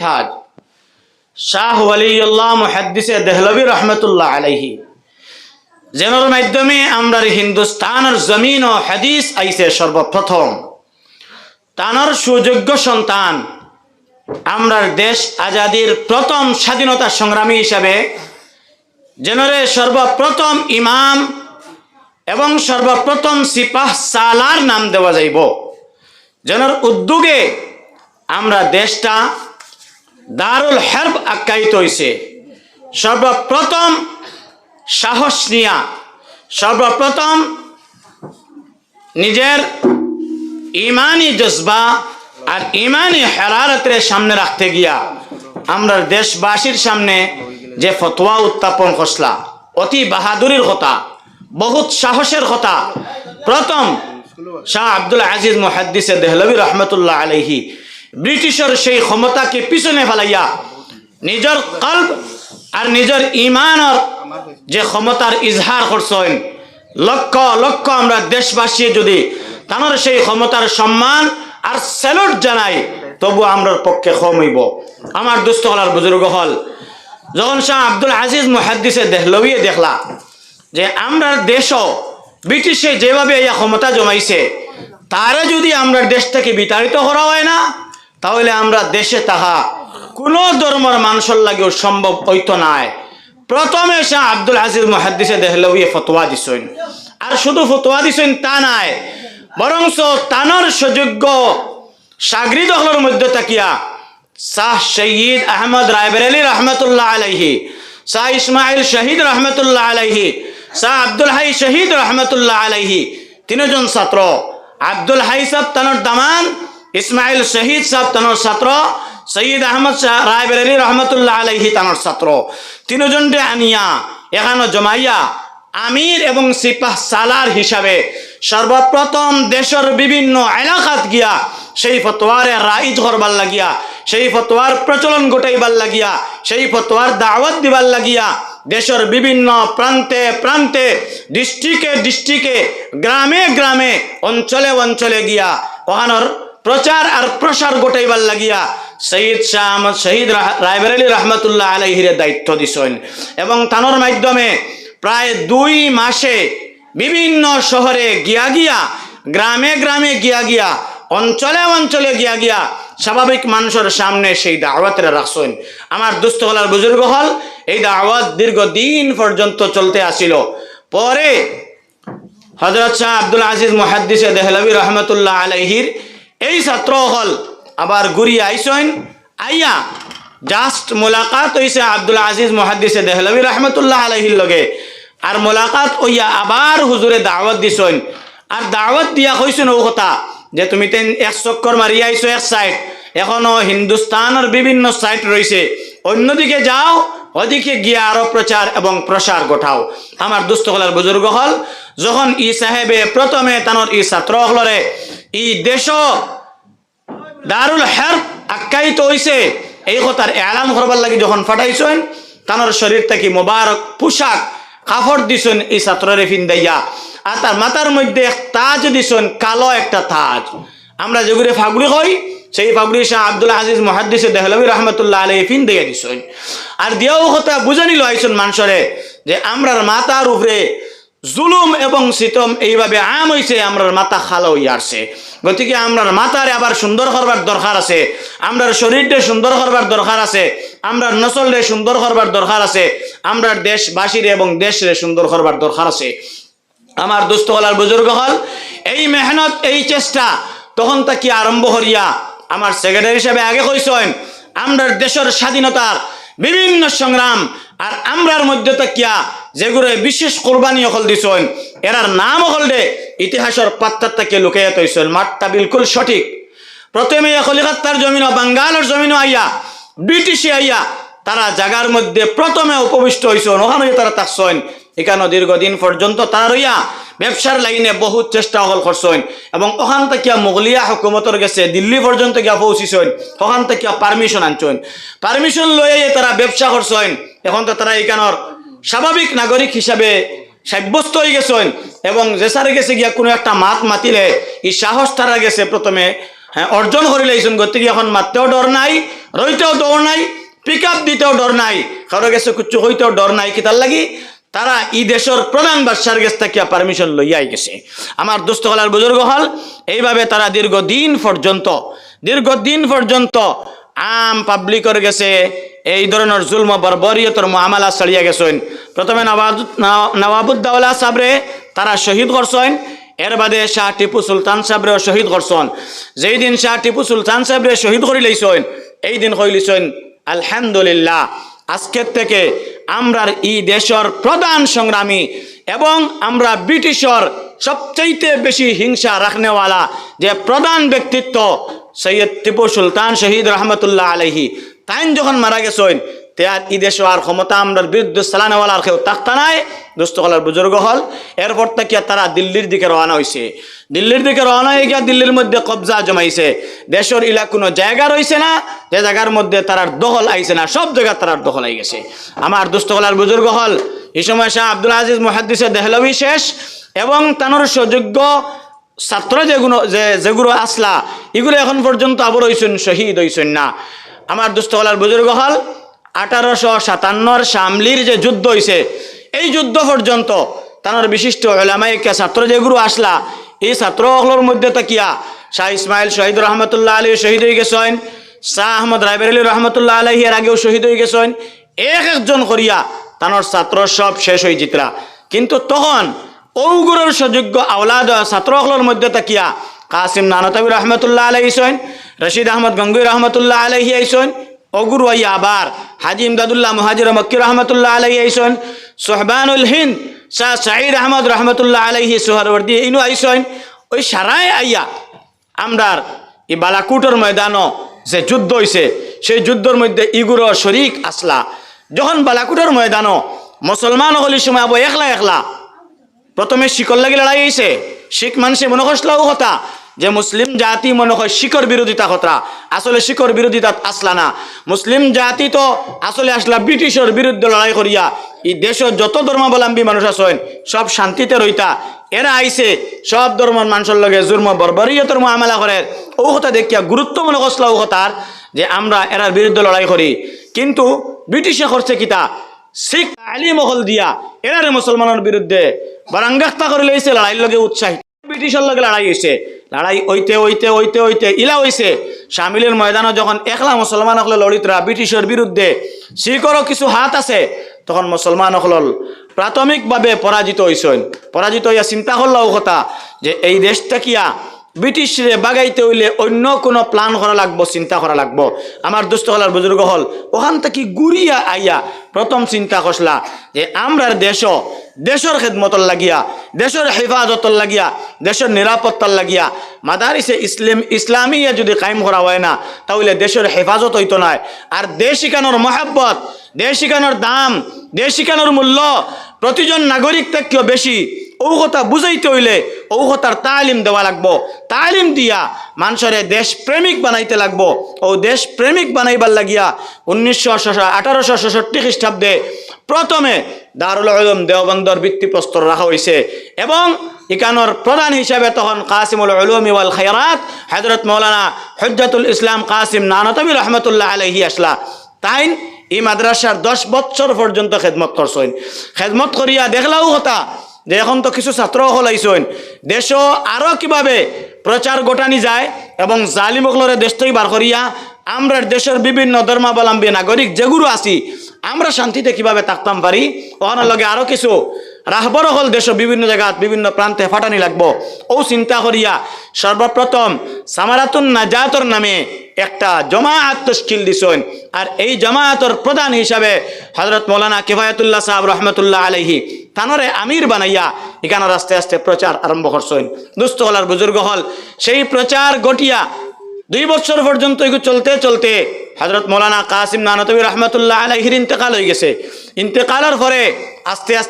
থাজ শাহ ওয়ালিউল্লাহ দেহলবি রহমতুল্লাহ মাধ্যমে হিন্দুস্তানের জমিন ও হাদিস সর্বপ্রথম। তানোর সুযোগ্য সন্তান আমরার দেশ আজাদির প্রথম স্বাধীনতা সংগ্রামী হিসাবে, যেনরে সর্বপ্রথম ইমাম এবং সর্বপ্রথম সিপাহ সালার নাম দেওয়া যাইব। যেনর উদ্যোগে আমরা দেশটা দারুল হেরব আখ্যায়িত হয়েছে সর্বপ্রথম সাহস নিয়া, সর্বপ্রথম নিজের ইমানি জজবা আর ইমানি হেরারতের সামনে রাখতে গিয়া আমরা দেশবাসীর সামনে যে ফতোয়া উত্থাপন করছলা অতি বাহাদুরির কথা, বহুত সাহসের কথা। প্রথম শাহ আব্দুল আজিজ মুহাদ্দিসে দেহলবি রহমতুল্লাহ আলহি ব্রিটিশের সেই ক্ষমতাকে পিছনে ফেলাইয়া নিজের কল্প আর নিজের ইমানর যে ক্ষমতার ইজহার করছেন, লক্ষ লক্ষ আমরা দেশবাসী যদি তানোর সেই ক্ষমতার সম্মান আর স্যালুট জানাই, তবু আমরার পক্ষে কম হইব। আমার দুস্থ হলার বুজুর্গ হল, যখন শাহ আব্দুল আজিজ মুহাদ্দিসে দেহলবিয়ে দেখলা যে আমরা দেশও ব্রিটিশে যেভাবে এই ক্ষমতা জমাইছে, তারা যদি আমরা দেশ থেকে বিতাড়িত করা হয় না তাহলে আমরা দেশে তাহা কোনো ধর্মের মানুষের লাগেও সম্ভব হইতো নাই। প্রথমে শাহ আব্দুল আজিজ মহাদ্দিসে দেহলবিয়ে ফতোয়া দিছেন। আর শুধু ফতোয়া দিছেন তা নাই বরং তানোর সুযোগ্য সাগরিদ হলের মধ্যে তাকিয়া শাহ সঈদ আহমদ রায়বেরালি রহমতুল্লাহ আলাইহি, শাহ ইসমাইল শহীদ রহমতুল্লাহ আলাইহি, শাহ আব্দুল হাই শহীদ রহমতুল্লাহ আলাইহি, তিনজন ছাত্র, আব্দুল হাই সাহ তানোর দামান ইসমাইল শহীদ সাহ তানোর ছাত্র সঈদ আহমদ শাহ রায়বেরালি রহমতুল্লাহ আলাইহি তানোর ছাত্র। তিনজনকে আনিয়া, এখানে জমাইয়া, আমির এবং সিপাহ সালার হিসাবে সর্বপ্রথম দেশের বিভিন্ন এলাকাত গিয়া সেই ফতোয়ারে রাইজ করবার লাগিয়া, সেই ফতোয়ার প্রচলন ঘটাইবার লাগিয়া, সেই ফতোয়ার দাওয়াত দিবার লাগিয়া দেশের বিভিন্ন প্রান্তে প্রান্তে, ডিস্ট্রিক্টে ডিস্ট্রিক্টে, গ্রামে গ্রামে, অঞ্চলে অঞ্চলে গিয়া ওখানোর প্রচার আর প্রসার গোটাইবার লাগিয়া শহীদ শাহ আহমদ শহীদ রায়বেরালি রহমতুল্লাহ আলহিরে দায়িত্ব দিছেন। এবং তানোর মাধ্যমে প্রায় দুই মাসে বিভিন্ন শহরে গিয়া গিয়া, গ্রামে গ্রামে গিয়া গিয়া, অঞ্চলে অঞ্চলে গিয়া গিয়া স্বাভাবিক মানুষের সামনে সেই দাওয়াতরা রাখছেন। আমার দুস্থ হলার বুজুর্গ হল, এই দাওয়াত দীর্ঘদিন পর্যন্ত চলতে আসিল। পরে হজরত শাহ আব্দুল আজিজ মুহাদ্দিসে দেহলবি রহমতুল্লাহ আলাইহির এই ছাত্র হল আবার ঘুরি আইসইন আইয়া জাস্ট মোলাকাত হইছে আব্দুল আজিজ মুহাদ্দিসে দেহলবি রহমতুল্লাহ আলাইহির লগে। আর মোলাকাত হইয়া আবার হুজুরে দাওয়াত দিছইন। আর দাওয়াত দিয়া কইছেন ও কথা, যে তুমি তেন এক চক্কর মারি আইছো এক সাইড এখনও হিন্দুস্তানের বিভিন্ন সাইট রয়েছে অন্যদিকে যাও ওদিকে গিয়ে আরও প্রচার এবং প্রসার গোঠাও। আমার দুস্থ হলার বুজুর্গ হল, যখন ই সাহেবে প্রথমে তানোর ই ছাত্র হলরে ই দেশ দারুল হের আখ্যায়িত হইছে। এই কথার এলান করবার লাগি যখন ফাটাইছেন, তানোর শরীর থেকে মোবারক পোশাক, কাপড় দিছেন এই ছাত্ররে ফিন্দাইয়া। আর তার মাথার মধ্যে তাজ দিছেন, কালো একটা তাজ। আমরা যেগুলো ফাগুড়ি কই, সেই ফাগুড়ি শাহ আব্দুল আজিজ মহাদ্দিসে দেহলবি রহমতুল্লাহ আলাই ফিন দিয়ে দিছেন। আর দিয়াও কথা বুঝানি লইছেন মানুষরে, যে আমরার মাথার উপরে জুলুম এবং সিতম এইভাবে আম হইছে, আমরার মাথা খালো হইয়া আসছে। গতিকে আমরার মাথারে আবার সুন্দর করবার দরকার আছে, আমরার শরীরটা সুন্দর করবার দরকার আছে, আমরার নসলরে সুন্দর করবার দরকার আছে, আমরার দেশবাসীরে এবং দেশরে সুন্দর করবার দরকার আছে। আমার দুস্থ হলার বুজুর্গ হল, এই মেহনত, এই চেষ্টা তখন তাকে আরম্ভ করিয়া আমার সেক্রেটারি হিসাবে আগে কইসেন আমরার দেশের স্বাধীনতার বিভিন্ন সংগ্রাম আর আমরার মধ্যে তাকিয়া যেগুলো বিশেষ কোরবানি অকল দিছেন এরার নাম অকল দে। ইতিহাসের পাত্তার তাকে লুকাইয়া তৈছেন মাঠটা বিলকুল সঠিক। প্রথমে কলিকাতার জমিন বাঙ্গালের জমিন আইয়া, ব্রিটিশে আইয়া তারা জাগার মধ্যে প্রথমে উপবিষ্ট হয়েছেন ওখানে তারা থাকছেন এখানে দীর্ঘদিন পর্যন্ত তারা রইয়া ব্যবসার লাইনে বহুত চেষ্টা হল করছেন এবং ওখান থেকে মোগলিয়া হুকুমতর গেছে, দিল্লি পর্যন্ত গিয়া পৌঁছিছেন ওখান থেকে পারমিশন আনছেন পারমিশন লয়ে তারা ব্যবসা করছেন এখন তো তারা এখানোর স্বাভাবিক নাগরিক হিসাবে সাব্যস্ত হয়ে গেছেন এবং যে সারে গেছে গিয়া কোনো একটা মাত মাতিলে এই সাহস তারা গেছে প্রথমে হ্যাঁ অর্জন করে লাইছেন গতিকে এখন মারতেও ডর নাই, রইতেও দৌড় নাই পিক আপ দিতেও ডর নাই, কারও গেছে কুচ্ছু হইতেও ডর নাই কি তার লাগি? তারা ই দেশের প্রধান বাদশার গেছ থেকে পারমিশন লইয়াই গেছে। আমার দুস্থ হলার বুজুর্গ হল, এইভাবে তারা দীর্ঘদিন পর্যন্ত দীর্ঘদিন পর্যন্ত আম পাবলিকর গেছে এই ধরনের জুলম বর্বরিয়তর মহামালা ছাড়িয়া গেছেন। প্রথমে নবাব নবাবুদ্দাউলা সাবরে তারা শহীদ করছেন। এর বাদে শাহ টিপু সুলতান সাহেবরেও শহীদ করছেন। যেই দিন শাহ টিপু সুলতান সাহেবরে শহীদ করে লইছেন, এই দিন হইলিছেন আলহামদুলিল্লাহ, আজকের থেকে আমরার ই দেশের প্রধান সংগ্রামী এবং আমরা ব্রিটিশর সবচাইতে বেশি হিংসা রাখনেওয়ালা যে প্রধান ব্যক্তিত্ব সৈয়দ টিপু সুলতান শহীদ রহমতুল্লাহ আলহি তাইন যখন মারা গেছেন তেয়ার দেশ আর ক্ষমতা আমরার বিরুদ্ধে চালানেওয়ালার কেউ তাক্তা নাই। দুস্থকলার বুজুর্গ হল। এরপর থেকে তারা দিল্লির দিকে রওনা হয়েছে দিল্লির দিকে রওনা হয়ে গিয়া দিল্লির মধ্যে কবজা জমাইছে। দেশের ইলা কোনো জায়গা রয়েছে না, যে জায়গার মধ্যে তারার দখল আইছে না, সব জায়গা তারার দখল আই গেছে। আমার দুস্থকলার বুজুর্গ হল, এই সময় শাহ আব্দুল আজিজ মহাদ্দিসের দেহলবি শেষ এবং তানোর সুযোগ্য ছাত্র যেগুলো যে যেগুলো আসলা, এগুলো এখন পর্যন্ত আবার হইছেন, শহীদ হইছেন না। আমার দুস্থকলার বুজুর্গ হল আঠারোশো সাতান্নর শামলির যে যুদ্ধ হয়েছে এই যুদ্ধ পর্যন্ত তানোর বিশিষ্ট এলামাইকে ছাত্র যেগুলো আসলা, এই ছাত্রগুলোর মধ্যে তাকিয়া শাহ ইসমাইল শহীদ রহমতুল্লাহ আলী শহীদ হয়ে গেছেন, শাহ আহমদ রাইবের আলী রহমতুল্লাহ আলহী এর আগেও শহীদ হয়ে গেছেন, এক একজন করিয়া তানোর ছাত্র সব শেষ হয়ে জিতরা কিন্তু তখন ঔগুরের সুযোগ্য আওলাদ ছাত্রসকলের মধ্যে তাকিয়া কাসিম নানতাবি রহমতুল্লাহ আলহিসন রশিদ আহমদ গঙ্গুই রহমতুল্লাহ আলহি আইসন, অগুর আবার, হাজি ইমদাদুল্লাহ মুহাজির মক্কি রহমতুল্লাহ আলহি আইসন, সোহবানুল হিন্দ শাহ সাঈদ আহমদ রহমতুল্লাহ আলহি সোহরবর্দি ইনু আইসন, ওই সারাই আইয়া আমরার এই বালাকুটর ময়দানও যে যুদ্ধ হয়েছে সেই যুদ্ধর মধ্যে ইগুর শরিক আসলা। যখন বালাকুটর ময়দানও মুসলমান হলি সময় আবো একলা একলা, প্রথমে শিকর লাগি লড়াই হয়েছে শিখ মানুষে মনে করছিলাও কথা যে মুসলিম জাতি মনে হয় শিকর বিরোধিতা কথা আসলে শিকর বিরোধিতা আসলা না। মুসলিম জাতি তো আসলে আসলা ব্রিটিশের বিরুদ্ধে লড়াই করিয়া। এই দেশের যত ধর্মাবলম্বী মানুষ আছেন, সব শান্তিতে রইতা। এরা আইছে, সব ধর্মের মানুষের লগে জুর্ম বর্বরিয়তর মহামেলা করে। ও কথা দেখিয়া গুরুত্ব মনে করছিল ও কথার যে আমরা এরার বিরুদ্ধে লড়াই করি। কিন্তু ব্রিটিশে করছে কিতা শিখ আলী মহল দিয়া এরারে মুসলমানের বিরুদ্ধে বারাঙ্গাক্তা করে লইছে, লড়াইয়ের লগে উৎসাহিত। ব্রিটিশের লগে লড়াই হয়েছে লড়াই ওইতে ওইতে ওইতে ওইতে ইলা হয়েছে শামিলের ময়দানে যখন একলা মুসলমান হলে লড়িতরা ব্রিটিশের বিরুদ্ধে শিখরও কিছু হাত আছে, তখন মুসলমান হল প্রাথমিকভাবে পরাজিত হয়েছেন পরাজিত হইয়া চিন্তা করলাও কথা যে এই দেশটা কিয়া? ব্রিটিশরে বাগাইতে হইলে অন্য কোনো প্ল্যান করা লাগবো, চিন্তা করা লাগবো। আমার দুস্থ হলার বুজুর্গ হল, ওখান থেকে ঘুরিয়া আইয়া প্রথম চিন্তা করলা যে আমরার দেশ দেশের খেদমতর লাগিয়া দেশের হেফাজতর লাগিয়া, দেশের নিরাপত্তার লাগিয়া, মাদারিসে ইসলাম, ইসলামিয়া যদি কায়েম করা হয় না, তাহলে দেশের হেফাজত হইতো না। আর দেশ শিখানোর মহাব্বত দেশ শিখানোর দাম দেশ শিখানোর মূল্য, প্রতিজন নাগরিক থেকেও বেশি। ও কথা বুঝাইতে হইলে ও কথার তালিম দেওয়া লাগবো। তালিম দিয়া মানুষরে দেশ প্রেমিক বানাইতে লাগবো। ও দেশ প্রেমিক বানাইবার লাগিয়া উনিশশো আঠারোশো ছেষট্টি খ্রিস্টাব্দে প্রথমে দারুল আলম দেওবন্দর ভিত্তিপ্রস্তর রাখা হয়েছে এবং ইকানোর প্রধান হিসাবে তখন কাসিমুল উলুম ওয়াল খায়রাত হজরত মৌলানা হজ্জাতুল ইসলাম কাসিম নানতবী রহমতুল্লাহ আলহি আসলা। তাই এই মাদ্রাসার দশ বছর পর্যন্ত খেদমত করছেন। খেদমত করিয়া দেখলাও কথা যে এখন তো কিছু ছাত্র হলাইছেন। দেশও আরও কীভাবে প্রচার গোটানি যায় এবং জালিমকলরে দেশ থেকে বার করিয়া আমরা দেশের বিভিন্ন ধর্মাবলম্বী নাগরিক যেগুলো আছি, আমরা শান্তিতে কীভাবে থাকতাম পারি? ওখানে লগে আরও কিছু। রাহবর হল দেশ বিভিন্ন জায়গাত বিভিন্ন প্রান্তে ফাটানি লাগবো। ও চিন্তা করিয়া সর্বপ্রথম সামারাতুন নাজাতর নামে একটা জমাআত তশকিল দিছেন। আর এই জমাআতর প্রধান হিসাবে হজরত মৌলানা কিফায়াতুল্লাহ সাহেব রহমতুল্লাহ আলহি তানরে আমির বানাইয়া এখানে আস্তে আস্তে প্রচার আরম্ভ করছেন। দুস্থ হলার বুজুর্গ হল। সেই প্রচার গটিয়া দুই বছর পর্যন্ত এগুলো চলতে চলতে হজরত মৌলানা কাসিম নানতবী রহমতুল্লাহ আলহির ইন্তেকাল হয়ে গেছে। ইন্তেকালের পরে আস্তে আস্তে